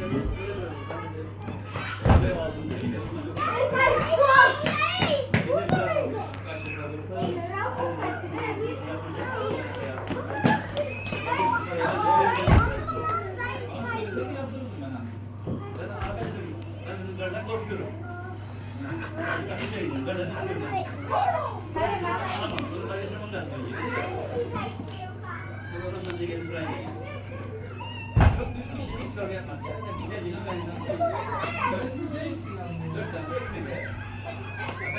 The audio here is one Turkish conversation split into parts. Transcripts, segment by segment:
Alın bakayım.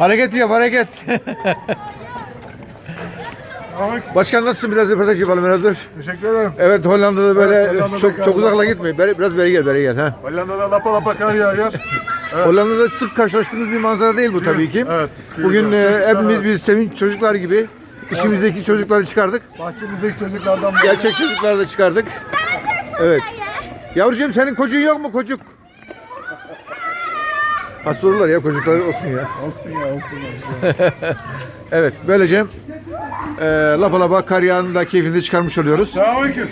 Hareket yap hareket. Başkan nasılsın biraz röportaj yapalım biraz dur. Teşekkür ederim. Evet Hollanda'da böyle Evet, Hollanda'da çok çok uzakla gitmeyin. Beri- Biraz beri gel beri gel ha. Hollanda'da lapa lapa kar yağıyor. Evet. Hollanda'da sık karşılaştığımız bir manzara değil bu tabii ki. Evet. Bugün e, hepimiz evet. bir sevinç çocuklar gibi işimizdeki çocukları çıkardık. Bahçemizdeki çocuklardan biri. Gerçek çocukları da çıkardık. Evet. Yavrucuğum senin kocuğun yok mu kocuk? Hasta olurlar ya kocukları olsun ya. Olsun ya olsun ya. şey. Evet böylece e, lapa lapa kar yağının da keyfini de çıkarmış oluyoruz. Selamünaleyküm.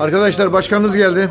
Arkadaşlar başkanınız geldi.